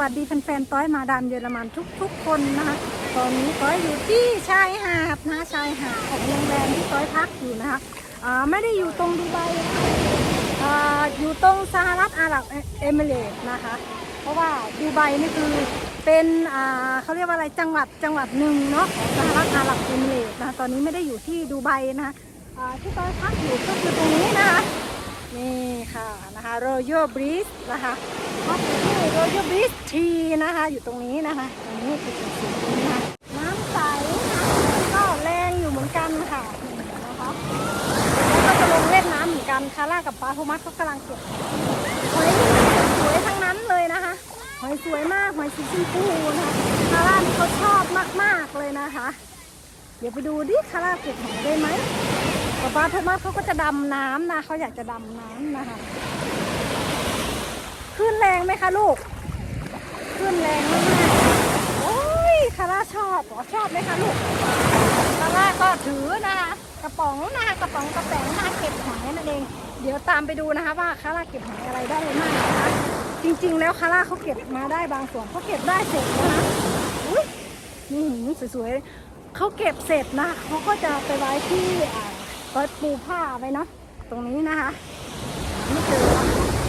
วัสดีแฟนๆต้อยมาดามเยอรมันทุกๆคนนะคะ ตอนนี้ต้อยอยู่ที่ชายหาดนะชายหาดของโรงแรมที่ต้อยพักอยู่นะคะอ่าไม่ได้อยู่ตรงดูไบนะคะอ่าอยู่ตรงสหรัฐอาหรับเอมิเรตส์นะคะ เพราะว่าดูไบนี่คือเป็นอ่าเขาเรียกว่าอะไรจังหวัดจังหวัดหนึ่งเนาะของสหรัฐอาหรับเอมิเรตส์นะคะตอนนี้ไม่ได้อยู่ที่ดูไบนะคะอ่าที่ต้อยพักอยู่ก็คือตรงนี้นะคะ นี่ค่ะนะคะ Royal Breeze นะคะกอยู่ที่ Royal Breeze T นะคะ อยู่ตรงนี้นะคะตรงนี้คือสูงนี้นะน้ำใสะะก็แรงอยู่เหมือนกันค่ะนะคะแล้วก็จะลงเล่นน้ำเหมือนกันคาร่ากับปาโทมัสเขากำลังเก็บหอยสวยทั้งนั้นเลยนะคะหอยสวยมากหอยสีชมพูนะคะคาร่าเขาชอบมากๆเลยนะคะ เดี๋ยวไปดูดิคาร่าเก็บหอยได้ไหม ป๊าป้าโทมัสเขาก็จะดำน้ำนะเขาอยากจะดำน้ำนะคะคลื่นแรงไหมคะลูกคลื่นแรงมากๆโอ้ยคาร่าชอบเหรอชอบไหมคะลูกคาร่าก็ถือนะคะกระป๋องนะคะกระป๋องกระแป๋งนะคะเก็บหอยนั่นเอง เดี๋ยวตามไปดูนะคะว่าคาร่าเก็บหอยอะไรได้มากนะคะจริงๆ แล้วคาร่าเขาเก็บมาได้บางส่วนเขาเก็บได้เสร็จนะคะอุ้ยนี่สวยๆเขาเก็บเสร็จนะเขาก็จะไปไว้ที่อ่า ก็ปูผ้าไว้เนาะตรงนี้นะคะนี่คือ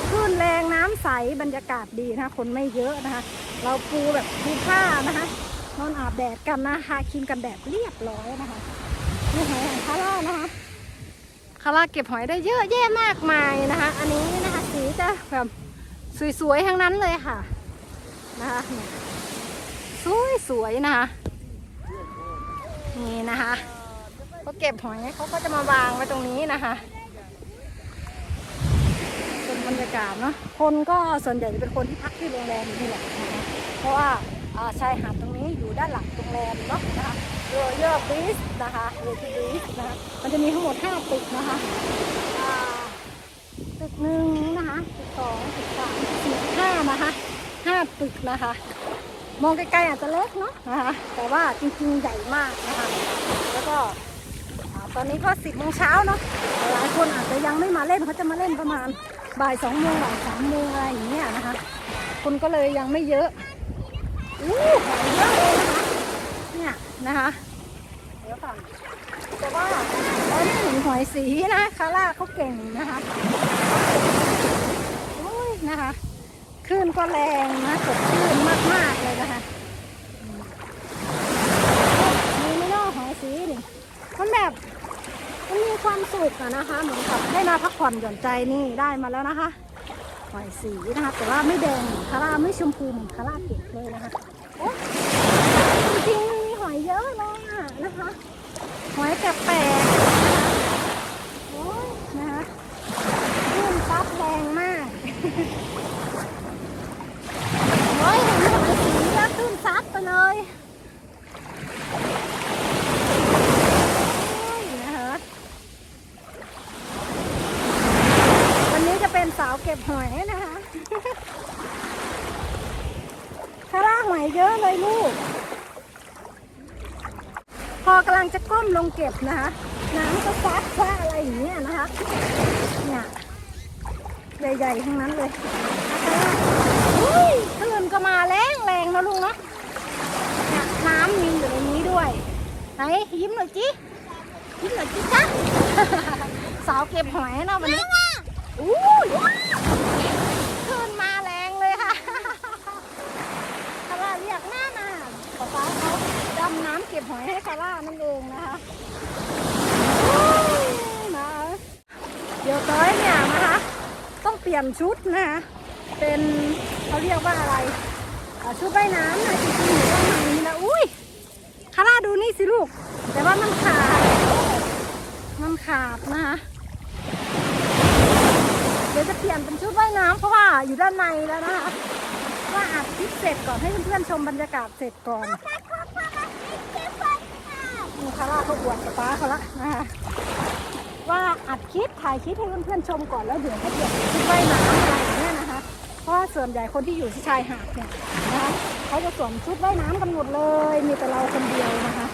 คลื่นแรงน้ำใสบรรยากาศดีนะคะคนไม่เยอะนะคะ เราปูแบบปูผ้านะคะนอนอาบแดดกันนะคะครีมกันแดดเรียบร้อยนะคะนี่หอยของคาร่านะคะคาร่าเก็บหอยได้เยอะแยะมากมายนะคะ อันนี้นะคะสีจะแบบสวยๆทั้งนั้นเลยค่ะนะคะสวยๆนะคะนี่นะคะ เขาเก็บหอยเขาก็จะมาวางไว้ตรงนี้นะคะเป็นบรรยากาศเนาะคนก็ส่วนใหญ่จะเป็นคนที่พักที่โรงแรมนี่แหละนะคะเพราะว่าชายหาดตรงนี้อยู่ด้านหลังโรงแรมเนาะนะคะโรเยอร์บริสนะคะโรเยอร์บริสนะคะมันจะมีทั้งหมด5ตึกนะคะตึกหนึ่งนะคะตึกสองตึกสามตึกสี่ห้านะคะห้าตึกนะคะ มองไกลๆอาจจะเล็กเนาะนะคะแต่ว่าจริงๆใหญ่มากนะคะ แล้วก็ ตอนนี้ก็สิบโมงเช้าเนาะหลายคนอาจจะยังไม่มาเล่นเขาจะมาเล่นประมาณบ่ายสองโมงบ่ายสามโมงอะไรอย่างเงี้ยนะคะ คนก็เลยยังไม่เยอะอู้หอยเยอะเลยนะคะเนี่ยนะคะเดี๋ยวก่อนแต่ว่าตอนนี้เห็นหอยสีนะคาร่าเขาเก่งนะคะโอ้ยนะคะคลื่นก็แรงนะกดคลื่นมากๆเลยนะคะมมีไม่นอกหอยสีนี่มันแบบ มันมีความสุขอะนะคะ เหมือนกับได้มาพักผ่อนหย่อนใจนี่ได้มาแล้วนะคะหอยสีนะคะ แต่ว่าไม่แดงคาร่าไม่ชมพูเหมือนคาร่าเก็บเลยนะคะโอ๊ยจริงๆมีหอยเยอะเลยอะนะคะ หอยแปลกๆนะคะโอ้ยนะคะขึ้นซับแรงมากโอ้ยเห็นหอยสีแล้วขึ้นซับไปเลย โอ้ยนะคะวันนี้จะเป็นสาวเก็บหอยนะคะ คาร่าหอย เยอะเลยลูก พอกำลังจะก้มลงเก็บนะคะน้ำก็ซัดว่าอะไรอย่างเงี้ยนะคะเนี่ยใหญ่ๆทั้งนั้นเลยนะคะอุ้ยคลื่นก็มาแรงแรงๆนะลุงเนาะเนี่ยน้ำมีอยู่ในนี้ด้วยไหนยิ้มหน่อยจิยิ้มหน่อยจิจ๊ะสาวเก็บหอยนะวันนี้อู้ยขึ้นมาแรงเลยค่ะ คาร่าเรียกหน้ามาป๊าป๊าเขาดำน้ำเก็บหอยให้คาร่านั่นเองนะคะนะเดี๋ยวต้อยเนี่ยนะคะ ต้องเปลี่ยนชุดนะคะเป็นเขาเรียกว่าอะไรชุดว่ายน้ำนะจริงๆอยู่ข้างในนี่นะอุ้ยคาร่าดูนี่สิลูก แต่ว่ามันขาดมันขาดนะคะเดี๋ยวจะเปลี่ยนเป็นชุดว่ายน้ำเพราะว่าอยู่ด้านในแล้วนะคะว่าอัดคลิปเสร็จก่อนให้เพื่อนๆชมบรรยากาศเสร็จก่อน นี่คาร่าเขาอวดกับป้าเขาละนะคะว่าอัดคลิปถ่ายคลิปให้เพื่อนๆชมก่อนแล้วเดี๋ยวให้เปลี่ยนชุดว่ายน้ำอะไรอย่างเงี้ยนะคะ เพราะว่าส่วนใหญ่คนที่อยู่ที่ชายหาดเนี่ยนะคะเขาจะสวมชุดว่ายน้ำกันหมดเลย มีแต่เราคนเดียวนะคะ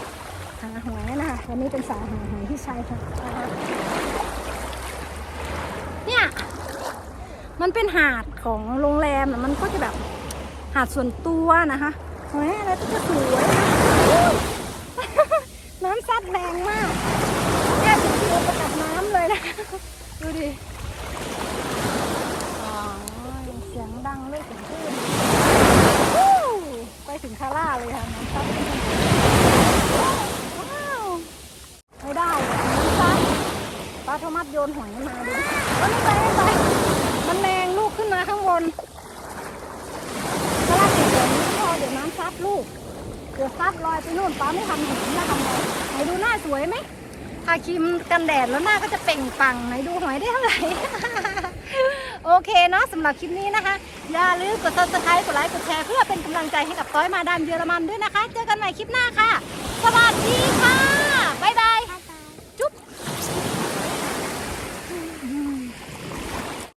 หาหอยนะคะวันนี้เป็นสาวหาหอยที่ชายหาดนะคะเนี่ยมันเป็นหาดของโรงแรมอะมันก็จะแบบหาดส่วนตัวนะคะหอยอะไรก็จะสวยนะ ซัดแรงมากแค่ถึงตัวไปกับน้ำเลยนะ ดูดิเสียงดังเลยเสียงคลื่นไปถึงคาร่าเลยค่ะน้ำซัดว้าว ไม่ได้น้ำซัดปลาโทมัสโยนหอยมาดูดิเอาไม่ไปไม่ไป มันแรงลูกขึ้นมาข้างบนถ้าเราติดแบบนี้พอเดี๋ยวน้ำซัดลูกเดี๋ยวซัดลอยไปนู่นป้าไม่ทำเห็นนะทำ ไหนดูหน้าสวยไหมทาครีมกันแดดแล้วหน้าก็จะเปล่งปลังไหนดูหอยได้เท่าไหร่ โอเคเนาะสำหรับคลิปนี้นะคะ อย่าลืมกด subscribe กดไลค์กดแชร์เพื่อเป็นกำลังใจให้กับต้อยมาดามเยอรมันด้วยนะคะ เจอกันใหม่คลิปหน้าค่ะ สวัสดีค่ะ บ๊ายบาย